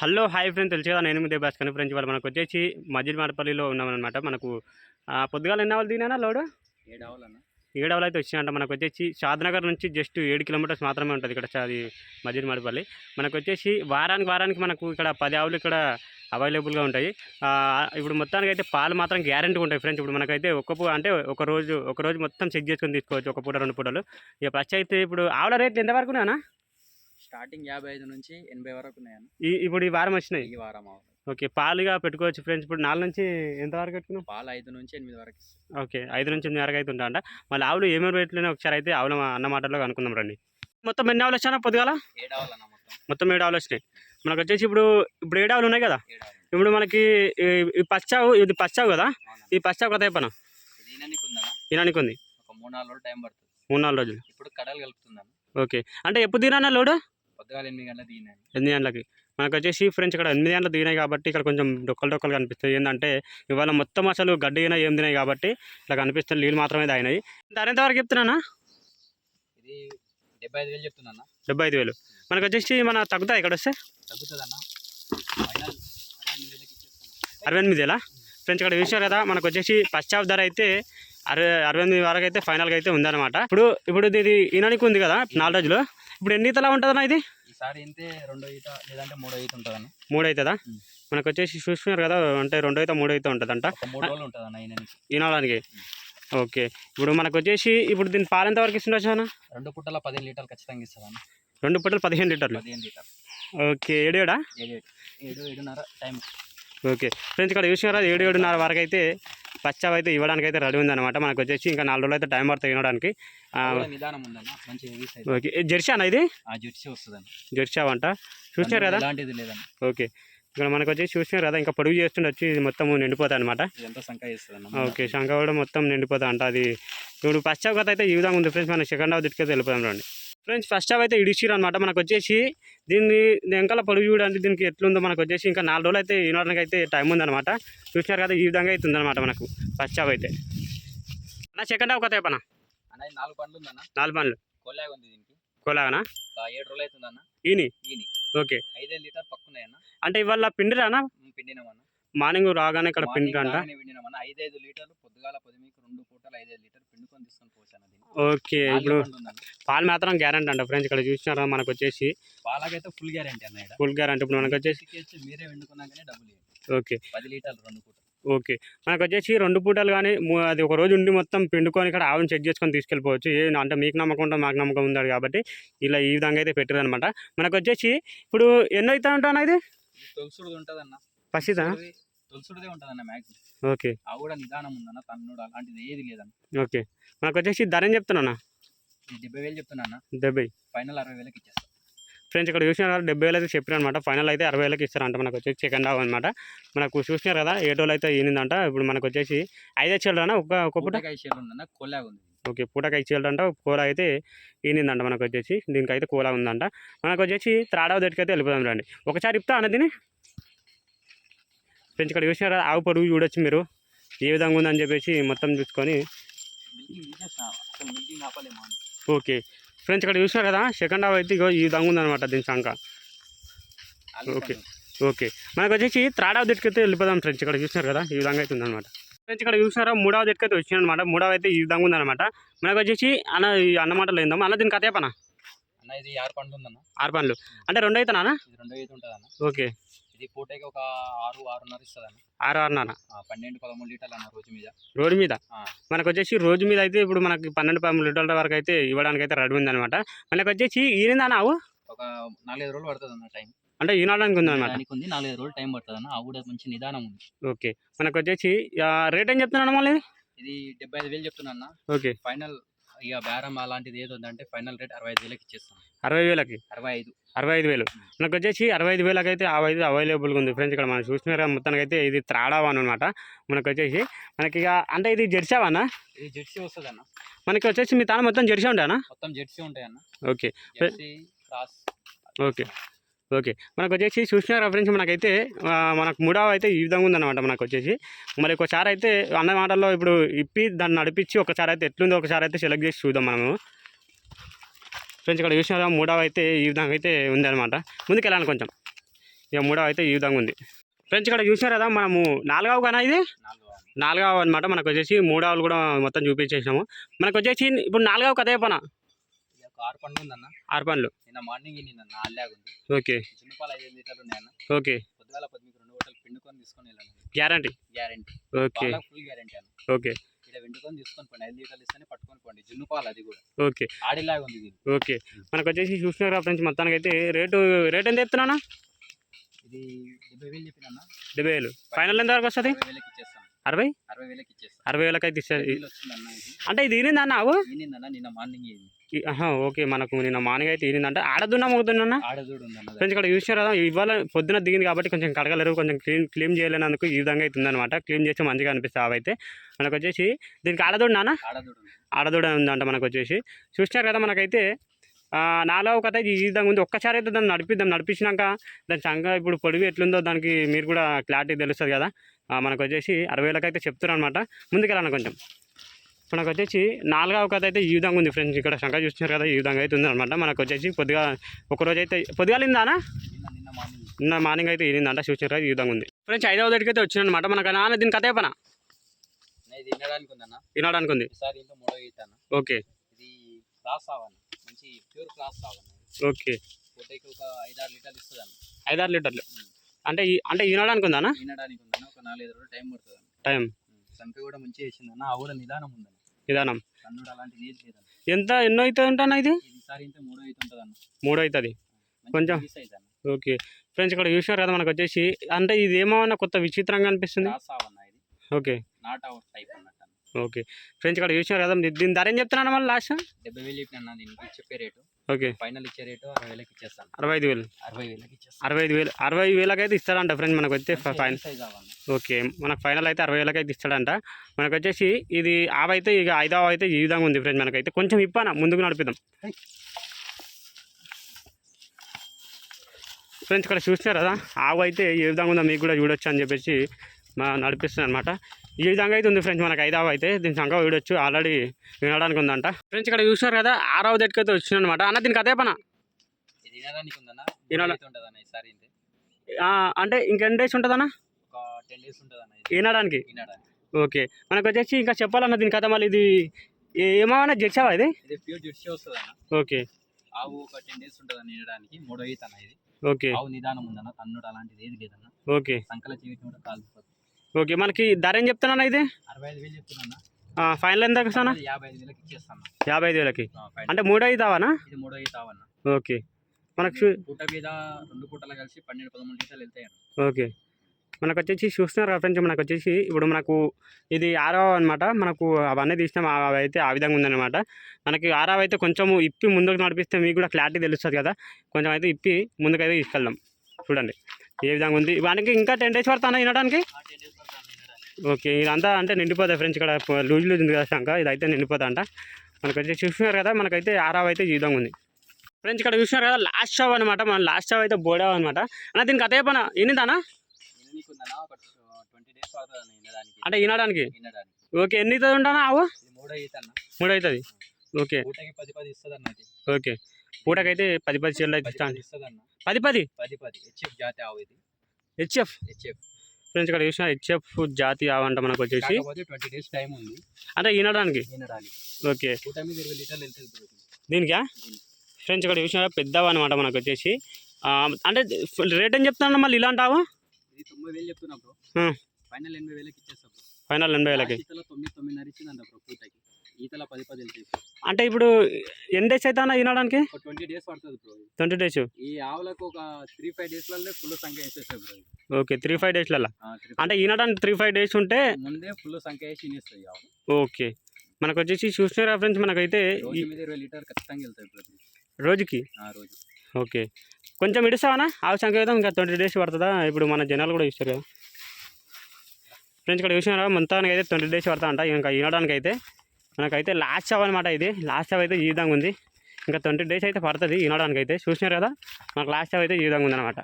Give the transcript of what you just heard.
Hello hi friends. తెలుసు కదా నేను మీ భాస్కర్. ఫ్రెండ్స్ వాళ్ళు మనకు వచ్చేసి మజిల్ మాడపల్లిలో ఉన్నామన్నమాట. మనకు పొద్దుగాల ఎన్ని అవర్లు దిగినా లోడు? ఏడు అవర్లు అయితే వచ్చినాయంట. మనకు వచ్చేసి షాద్నగర్ నుంచి జస్ట్ ఏడు కిలోమీటర్స్ మాత్రమే ఉంటుంది ఇక్కడ అది మజిల్ మాడపల్లి మనకు వచ్చేసి వారానికి వారానికి మనకు ఇక్కడ పది ఆవులు ఇక్కడ అవైలబుల్గా ఉంటాయి. ఇప్పుడు మొత్తానికి అయితే పాలు మాత్రం గ్యారంటీ ఉంటాయి ఫ్రెండ్స్. ఇప్పుడు మనకైతే ఒక్క పూ అంటే ఒక రోజు ఒక రోజు మొత్తం చెక్ చేసుకొని తీసుకోవచ్చు. ఒక పూట రెండు పూటలు. ఇక ఫస్ట్ అయితే ఇప్పుడు ఆవుల రేట్లు ఎంతవరకు ఉన్నాయన్నా? స్టార్టింగ్ యాభై ఐదు నుంచి ఎనభై వరకు ఉన్నాయన్న. ఈ ఇప్పుడు ఈ వారం వచ్చినాయి? ఈ వారం ఓకే పాలుగా పెట్టుకోవచ్చు ఫ్రెండ్స్. ఇప్పుడు నాలుగు నుంచి ఎంతవరకు పెట్టుకున్నాం పాలు ఐదు నుంచి ఎనిమిది వరకు ఇస్తాం. ఓకే ఐదు నుంచి ఎనిమిది వరకు అయితే ఉంటాయంట. మళ్ళీ ఆవులు ఏమేమి రేట్లోనే ఒకసారి అయితే ఆవుల అన్న మాటల్లో కనుక్కుందాం రండి. మొత్తం ఎన్ని ఆవులు వచ్చానా పొద్దుగాల? మొత్తం. మొత్తం ఏడు ఆవులు వచ్చినాయి. మనకు వచ్చేసి ఇప్పుడు ఇప్పుడు ఏడు ఆవులు ఉన్నాయి కదా? ఇప్పుడు మనకి ఈ- ఈ పచ్చావు ఇది పచ్చావు కదా? ఈ పచ్చావు కథ అయిపోయినా ఇది ఉందన్న. తినడానికి ఉంది. ఒక మూడు నాలుగు రోజులు టైం పడుతుంది. మూడు నాలుగు రోజులు. ఇప్పుడు కడలు కలుపుతుందన్న. ఓకే అంటే ఎప్పుడు తినా లోడు? పొద్దుగాల ఎనిమిది గంటల దిగినాను ఎనిమిది గంటలకి. మనకు వచ్చేసి ఫ్రెండ్స్ ఇక్కడ ఎనిమిది గంటలు దిగినాయి కాబట్టి ఇక్కడ కొంచెం డొక్కలు డొక్కలు కనిపిస్తాయి ఏంటంటే ఇవాళ మొత్తం అసలు గడ్డి అయినా ఏం తినాయి కాబట్టి ఇట్లా కనిపిస్తుంది. నీళ్ళు మాత్రమే తాగినాయి. ధర ఎంతవరకు చెప్తున్నానా ఇది డెబ్బై ఐదు వేలు చెప్తున్నా డెబ్బై ఐదు వేలు. మనకు వచ్చేసి మన తగ్గుతాయి ఇక్కడ వస్తే? తగ్గుతుందన్న అరవై ఎనిమిది వేలా? ఫ్రెండ్స్ ఇక్కడ చూసారు కదా మనకు వచ్చేసి ఫస్ట్ హాఫ్ ధర అయితే అరవై అరవై ఎనిమిది వరకు అయితే ఫైనల్గా అయితే ఉందన్నమాట. ఇప్పుడు ఇప్పుడు ఇది ఈనానికి ఉంది కదా నాలుగు రోజులు? ఇప్పుడు ఎన్ని ఈతలా ఉంటుందన్నా ఇది? ఈసారి ఇంతే రెండో ఈత లేదంటే మూడో ఈత ఉంటుందన్న. మూడు అవుతుందా. మనకు వచ్చేసి చూస్తున్నారు కదా అంటే రెండు అయితే మూడు అయితే ఉంటుందంట. మూడు రోజులు ఉంటుందన్న ఈనానికి ఈనాడానికి ఓకే. ఇప్పుడు మనకు వచ్చేసి ఇప్పుడు దీని పాలు ఎంత వరకు ఇస్తుండొచ్చు అన్న? రెండు పుట్టల పదిహేను లీటర్లు ఖచ్చితంగా ఇస్తుందన్న. రెండు పూటలు పదిహేను లీటర్లు? పదిహేను లీటర్ ఓకే. ఏడు ఏడా? ఏడు ఏడు. ఏడున్నర టైం. ఓకే. ఫ్రెండ్స్ ఇక్కడ చూసినారా? ఏడు ఏడున్నర వరకు అయితే పచ్చావు అయితే ఇవ్వడానికి అయితే రెడీ ఉందన్నమాట. మనకు వచ్చేసి ఇంకా నాలుగు రోజులు అయితే టైం పడుతుంది వినడానికి. ఓకే. జెర్సీ అన్న ఇది? జెర్సీ అంట చూసినారు కదా? ఓకే. ఇక్కడ మనకు వచ్చేసి చూసినారు కదా ఇంకా పొడుగు చేస్తుండొచ్చు ఇది మొత్తం నిండిపోతుంది అనమాట ఓకే శంఖ కూడా మొత్తం నిండిపోతుంది అంట. అది ఇప్పుడు ఫస్ట్ హాఫ్ కథ అయితే ఈ విధంగా ఉంది ఫ్రెండ్స్. మనం సెకండ్ హాఫ్ దిట్టుకైతే వెళ్ళిపోదాం రండి. ఫ్రెండ్స్ ఫస్ట్ హాఫ్ అయితే ఇడిచిరు అనమాట మనకు వచ్చేసి దీన్ని వెనకాల పొడుగు చూడండి దీనికి ఎట్లుందో మనకు వచ్చేసి ఇంకా నాలుగు రోజులు అయితే ఈనాటికి అయితే టైం ఉందన్నమాట. చూసినారు కదా ఈ విధంగా అయితే ఉందన్నమాట మనకు ఫస్ట్ హాఫ్ అయితే. అన్న సెకండ్ అన్న. ఇది నాలుగు పండ్లు నాలుగు దీనికి. కోలాగనా? ఏడు రోజులు అవుతుందన్న. ఈని? ఓకే. ఐదైదు లీటర్ పక్కున్నాయన్న అంటే ఇవాళ పిండిరానా పిండినామన్న. మార్నింగ్ రాగానే ఇక్కడ మార్నింగ్ పిండిరంట రాగానే పిండినామన్న ఐదైదు లీటర్లు పొద్దుగాల పొదిమికి రెండు పూటలు ఐదైదు లీటర్ పిండుకొని తీసుకొని పోసాను దీన్ని ఓకే ఇప్పుడు పాలు మాత్రం గ్యారంటీ అంట ఫ్రెండ్స్ ఇక్కడ చూసినారా మనకు వచ్చేసి? పాలకైతే ఫుల్ గ్యారంటీ అన్న ఫుల్ గ్యారంటీ ఇప్పుడు మనకు వచ్చేసి ఇచ్చి మీరే వండుకున్నాకనే డబ్బులు ఇవ్వండి ఓకే. పది లీటర్లు రెండు పూటలు. ఓకే. మనకు వచ్చేసి రెండు పూటలు కానీ అది ఒక రోజు ఉండి మొత్తం పిండుకొని ఇక్కడ ఆవుని చెక్ చేసుకొని తీసుకెళ్ళిపోవచ్చు. ఏ అంటే మీకు నమ్మకం ఉంటుంది మాకు నమ్మకం ఉంది కాబట్టి ఇలా ఈ విధంగా అయితే పెట్టారు అనమాట మనకు వచ్చేసి ఇప్పుడు ఎన్నో అవుతా ఉంటాను ఇది? ఇది తొలసుడుది ఉంటుందన్న మ్యాక్సిమం ఓకే. ఆ కూడా నిదానం ఉందన్న తన్నుడు అలాంటిది ఏది లేదన్న. ఓకే. మనకు వచ్చేసి ధర ఏం చెప్తున్నా డెబ్బై వేలు చెప్తున్నా డెబ్బై. ఫైనల్ అరవై వేలకి ఇచ్చేస్తా. ఫ్రెండ్స్ ఇక్కడ చూసినారు డెబ్బై వేలు అయితే చెప్పారు అనమాట ఫైనల్ అయితే అరవై వేలకి ఇస్తారంట. మనకు వచ్చేసి సెకండ్ హాఫ్ అనమాట మనకు చూసినారు కదా ఏ టోల్ అయితే ఈనిందంట. ఇప్పుడు మనకు వచ్చేసి ఐదు చిల్లరనా ఒక ఒక పూట ఉందన్న కొల్లాగా ఉంది. ఓకే పూటకి ఐదు చిల్లరంట కూర అయితే ఈనిందంట మనకు వచ్చేసి. దీనికి అయితే కూర ఉందంట. మనకు వచ్చేసి త్రాడవ దగ్గరికి వెళ్ళిపోదాం రండి. ఒకసారి ఇప్తా అన్న దీన్ని. ఫ్రెండ్స్ ఇక్కడ చూసినారు? ఆవు పొడుగు చూడొచ్చు మీరు. ఏ విధంగా ఉందని చెప్పేసి మొత్తం చూసుకొని. ఓకే. ఫ్రెండ్స్ ఇక్కడ చూసినారు కదా? సెకండ్ హాఫ్ అయితే ఈ విధంగా ఉందన్నమాట దీని సంఖ ఓకే. ఓకే. మనకు వచ్చేసి త్రాడవ దిట్టుకైతే వెళ్ళిపోదాం ఫ్రెండ్స్ ఇక్కడ చూసినారు కదా? ఈ విధంగా అయితే ఉందన్నమాట. ఫ్రెండ్స్ ఇక్కడ చూసినారా? మూడవ దిట్టుకైతే వచ్చిందనమాట మూడవ అయితే ఈ విధంగా ఉందన్నమాట. మనకు వచ్చేసి అన్న ఈ అన్నమాటలు ఏందమ్మా? అన్న దీనికి కథ పనా అన్న ఇది ఆరు పండు ఉందన్న. ఆరు పనులు అంటే రెండు అవుతానా ఓకే. ఇది పూటకి ఒక ఆరు ఆరున్నర ఇస్తుంది ఆరు ఆరున్నర? పన్నెండు పదమూడు లీటర్లు అన్న రోజు మీద. రోడ్డు మీద. మనకు వచ్చేసి రోజు మీద అయితే ఇప్పుడు మనకి పన్నెండు పదమూడు లీటర్ల వరకు అయితే ఇవ్వడానికి అయితే రెడీ ఉందన్నమాట. మనకు వచ్చేసి ఈనిందా ఆవు? ఒక నాలుగైదు రోజులు పడుతుంది అన్న టైం. అంటే ఈనాడానికి ఉందన్నమాట. దానికి ఉంది నాలుగైదు రోజులు టైం పడుతుంది అన్న ఆ కూడా మంచి నిదానం ఉంది. ఓకే. మనకు వచ్చేసి రేట్ ఏం చెప్తున్నాను మళ్ళీ ఇది డెబ్బై ఐదు వేలు చెప్తున్నా ఓకే. ఫైనల్ ఇక బేరం అలాంటిది ఏది ఉందంటే ఫైనల్ రేట్ అరవై ఐదు వేలకి ఇచ్చేస్తాం. అరవై వేలకి? అరవై ఐదు. అరవై ఐదు వేలు. మనకు వచ్చేసి అరవై ఐదు వేలకి అయితే ఐదు అవైలబుల్గా ఉంది ఫ్రెండ్స్ ఇక్కడ మనం చూసినారా? మొత్తానికి అయితే ఇది త్రాడావా అనమాట మనకు వచ్చేసి మనకి ఇక అంటే ఇది జెర్సావానా ఇది జెర్సీ వస్తుంది అన్న మనకి వచ్చేసి మీ తాను మొత్తం జెర్సీ ఉంటానా మొత్తం జెర్సీ ఉంటాయి అన్న ఓకే క్రాస్. ఓకే. ఓకే. మనకు వచ్చేసి చూసినారా ఫ్రెండ్స్ మనకైతే మనకు మూడవ అయితే ఈ విధంగా ఉందన్నమాట మనకు వచ్చేసి మరి ఒకసారి అయితే అన్న మాటల్లో ఇప్పుడు ఇప్పి దాన్ని నడిపించి ఒకసారి అయితే ఎట్లుందో ఒకసారి అయితే సెలెక్ట్ చేసి చూద్దాం మనము. ఫ్రెండ్స్ ఇక్కడ చూసినారా? మూడవ అయితే ఈ విధంగా అయితే ఉందన్నమాట. ముందుకు వెళ్ళాలి కొంచెం. ఇక మూడవ అయితే ఈ విధంగా ఉంది. ఫ్రెండ్స్ ఇక్కడ చూసారు కదా మనము నాలుగవ కన్నా ఇది. నాలుగవ. అనమాట మనకు వచ్చేసి మూడవలు కూడా మొత్తం చూపించేసాము మనకు వచ్చేసి ఇప్పుడు నాలుగవ కథ పన ఇది ఒక ఆరు పండు ఉందన్న. ఆరు పనులు నిన్న మార్నింగ్ నిన్న నాలుగు ఉంది ఓకే. చిన్నపాలు ఐదు పీటర్లు ఉన్నాయన్న. ఓకే. పొద్దుగాల పది మీకు రెండు హోటల్ పిండుకొని తీసుకొని వెళ్ళాను guarantee? Guarantee. Okay. Full guarantee అన్న. ఓకే. ఇక్కడ వెండుకొని తీసుకొని పోండి. ఐదు లీటర్లు ఇస్తేనే పట్టుకొని పోండి. జున్ను పాలు అది కూడా. ఓకే. ఆడిలాగా ఉంది ఇది. ఓకే. మనకు వచ్చేసి చూసినారు ఫ్రెండ్స్ మొత్తానికి అయితే రేటు రేట్ ఎంత చెప్తున్నా ఇది డెబ్బై వేలు చెప్పిన డెబ్బై వేలు. ఫైనల్ ఎంత వరకు వస్తుంది? అరవై అరవై? వేలకి ఇచ్చేస్తాను. అరవై వేలకి అయితే అంటే ఇది అన్న నిన్న మార్నింగ్ ఓకే మనకు నిన్న మార్నింగ్ అయితే ఈనింది అంటే ఆడదున్నా మొగుతున్నా ఉందన్న ఫ్రెండ్స్ ఇక్కడ చూసారు కదా ఇవాళ పొద్దున దిగింది కాబట్టి కొంచెం కడగలేరు కొంచెం క్లీన్ క్లీన్ చేయలేనందుకు ఈ విధంగా అవుతుంది అనమాట క్లీన్ చేస్తే మంచిగా అనిపిస్తుంది అవైతే. మనకు వచ్చేసి దీనికి ఆడదోడు నాన్న ఆడదోడ ఉందంట మనకు వచ్చేసి. చూసినారు కదా మనకైతే నాలుగవ కథ ఈ విధంగా ఉంది. ఒక్కసారి అయితే దాన్ని నడిపిద్దాం. నడిపించినాక దాని చంగ ఇప్పుడు పొడివి ఎట్లుందో దానికి మీరు కూడా క్లారిటీ తెలుస్తుంది కదా. మనకు వచ్చేసి అరవై వేలకు అయితే చెప్తున్నారు అనమాట ముందుకెళ్ళాను కొంచెం. మనకు వచ్చేసి నాలుగవ కథ అయితే ఈ విధంగా ఉంది ఫ్రెండ్స్. ఇక్కడ శంక చూస్తున్నారు కదా ఈ విధంగా అయితే ఉంది అనమాట మనకు వచ్చేసి పొద్దుగా ఒకరోజు అయితే పొద్దుగాలిందానా నిన్న నిన్న మార్నింగ్ అయితే ఈనిందంట చూసారు కదా ఈ విధంగా ఉంది. ఫ్రెండ్స్ ఐదవ దగ్గరికి అయితే వచ్చిన అనమాట మనకు నాన్న దీని కథ పన ఇది వినడానికి ఉందన్న. వినడానికి ఉంది. ఓకే. ఓకే. ఐదారు లీటర్లు అంటే అంటే వినడానికి రోజులు టైం టైం. సంపి కూడా మంచిగా వేసిందన్న ఆ కూడా నిదానం ఉందన్న. విధానం. ఎంత? ఎన్నో అవుతుంది ఉంటానా ఇది? మూడో అవుతుంది కొంచెం. ఓకే. ఫ్రెండ్స్ ఇక్కడ చూసినారు కదా మనకు వచ్చేసి అంటే ఇది ఏమన్నా కొత్త విచిత్రంగా అనిపిస్తుంది? ఓకే. ఓకే. ఫ్రెండ్స్ ఇక్కడ చూసినారు కదా దీని ధర ఏం చెప్తున్నాను మళ్ళీ లాస్ట్ డెబ్బై వేలు చెప్పిన చెప్పే రేటు. ఓకే. ఫైనల్ ఇచ్చే రేటు అరవై వేలకి ఇచ్చేస్తాను అరవై ఐదు వేలు. అరవై వేలకి ఇచ్చేస్తాను అరవై ఐదు వేలు. అరవై వేలకు అయితే ఇస్తాడంట ఫ్రెండ్స్ మనకు వచ్చే ఫైన్ సైజ్ అవ్వన్న ఓకే. మనకు ఫైనల్ అయితే అరవై వేలకు అయితే ఇస్తాడంట. మనకు వచ్చేసి ఇది ఆవైతే ఇక ఐదవ అయితే ఈ విధంగా ఉంది ఫ్రెండ్స్ మనకైతే. కొంచెం ఇప్పాన? ముందుకు నడిపిద్దాం. ఫ్రెండ్స్ ఇక్కడ చూసినారు కదా ఆవు అయితే ఏ విధంగా ఉందో మీకు కూడా చూడొచ్చు అని చెప్పేసి నడిపిస్తుంది అనమాట ఈ విధంగా అయితే ఉంది ఫ్రెండ్స్ మనకు ఐదవ అయితే. దీని సంఖ చూడొచ్చు ఆల్రెడీ వినడానికి ఉందంట. ఫ్రెండ్స్ ఇక్కడ చూసినారు కదా ఆరవ దగ్గరికి అయితే వచ్చిందనమాట అన్న దీనికి అదే పన? అంటే ఇంకెన్ని డేస్ ఉంటుందన్న? ఒక టెన్ డేస్ ఉంటుందన్న ఇది వినడానికి? ఓకే. మనకు వచ్చేసి ఇంకా చెప్పాలన్న దీని కథ మళ్ళీ ఇది ఏమన్నా జడ్చావా ఇది? ఓకే. ఆవు ఒక టెన్ డేస్ ఉంటుందన్న వినడానికి మూడో ఈత ఇది. ఓకే. ఆవు నిదానం ఉందన్న తన్నుడు అలాంటిది ఏది లేదన్న. ఓకే. సంకల జీవితం కూడా కాలిపోతుంది ఓకే మనకి ధర ఏం చెప్తున్నా ఇది? ఫైనల్ ఎంత సానా యాభై ఐదు వేలకి అంటే మూడు అవుతావానా మూడో ఈత అవన్న ఓకే. మనకు చూ- పూట మీద రెండు పూటలు కలిసి పన్నెండు పదమూడు లీటర్లు వెళ్తాయి. ఓకే. మనకు వచ్చేసి చూస్తున్నారు ఫ్రెండ్స్ మనకు వచ్చేసి ఇప్పుడు మనకు ఇది ఆరవ అనమాట మనకు అవన్నీ తీసినాం అవి అయితే ఆ విధంగా ఉందన్నమాట. మనకి ఆరవ అయితే కొంచెం ఇప్పి ముందుకు నడిపిస్తే మీకు కూడా క్లారిటీ తెలుస్తుంది కదా. కొంచెం అయితే ఇప్పి ముందుకైతే తీసుకెళ్దాం. చూడండి ఏ విధంగా ఉంది. వానికి ఇంకా టెన్ డేస్ పడుతుందా వినడానికి? ఓకే ఇదంతా అంటే నిండిపోతాయి ఫ్రెండ్స్ ఇక్కడ లూజ్ లూజ్ ఉంది కదా శంక ఇదైతే నిండిపోతా అంట మనకు వచ్చి చూస్తున్నారు కదా మనకైతే ఆరావ్ అయితే ఈ విధంగా ఉంది. ఫ్రెండ్స్ ఇక్కడ చూస్తున్నారు కదా లాస్ట్ షావ్ అనమాట మన లాస్ట్ షావ్ అయితే బోడావ్ అనమాట అన్న దీనికి అదే పన ఎన్నిదానా అంటే వినడానికి. ఓకే ఎన్ని అవుతుంది ఉంటానా ఆవు? ఇది మూడో అవుతుంది ఓకే. ఓకే. పూటకైతే పది పది చీరలు అయితే పది పది? పది పది. పది పది హెచ్ఎఫ్. ఫ్రెండ్స్ ఇక్కడ చూసిన హెచ్ఎఫ్ జాతి ఆవు అంట మనకు వచ్చేసి. కాకపోతే ట్వంటీ డేస్ టైం ఉంది. అంటే వినడానికి ఓకే. దీనికా? ఫ్రెండ్స్ ఇక్కడ చూసిన పెద్దవ అనమాట మనకు వచ్చేసి. అంటే రేట్ ఏం చెప్తాను మళ్ళీ ఇలాంటి ఆవు. ఫైనల్ ఎనభై వేలకి ఫైనల్ ఎనభై వేలకి. తొమ్మిది తొమ్మిదిన్నర ఇచ్చిందంట బ్రో పూటకి. ఈతల పది పది వెళ్తాయి అంటే ఇప్పుడు ఎన్ని డేస్ అయితే అన్న వినడానికి ఒక ట్వంటీ డేస్ పడుతుంది బ్రో ఇది. Twenty days. ఈ ఆవులకు ఒక త్రీ ఫైవ్ డేస్లలో ఫుల్ సంఖ్య వేసేస్తాయి బ్రో ఇది. ఓకే త్రీ ఫైవ్ డేస్లలో ఆ, three- అంటే వినడానికి త్రీ ఫైవ్ డేస్ ఉంటే ముందే ఫుల్ సంఖ్య వేసి ఇనేస్తాయి ఆవు ఓకే. మనకు వచ్చేసి చూసిన ఫ్రెండ్స్ మనకైతే రోజు ఈ మీద ఇరవై లీటర్ ఖచ్చితంగా వెళ్తాయి బ్రో ఇది. రోజుకి? ఆ రోజు ఓకే. కొంచెం ఇడుస్తావనా ఆవు సంకేతం ఇంకా ట్వంటీ డేస్ పడుతుందా? ఇప్పుడు మన జనాలు కూడా ఇస్తారు కదా. ఫ్రెండ్స్ ఇక్కడ చూసినారా? మొత్తానికి అయితే ట్వంటీ డేస్ పడతా అంట ఇంకా వినడానికి అయితే మనకైతే లాస్ట్ షావ్ అనమాట ఇది. లాస్ట్ షావ్ అయితే ఈ విధంగా ఉంది. ఇంకా ట్వంటీ డేస్ అయితే పడుతుంది వినడానికి అయితే చూసినారు కదా? మనకు లాస్ట్ షావ్ అయితే ఈ విధంగా ఉందన్నమాట.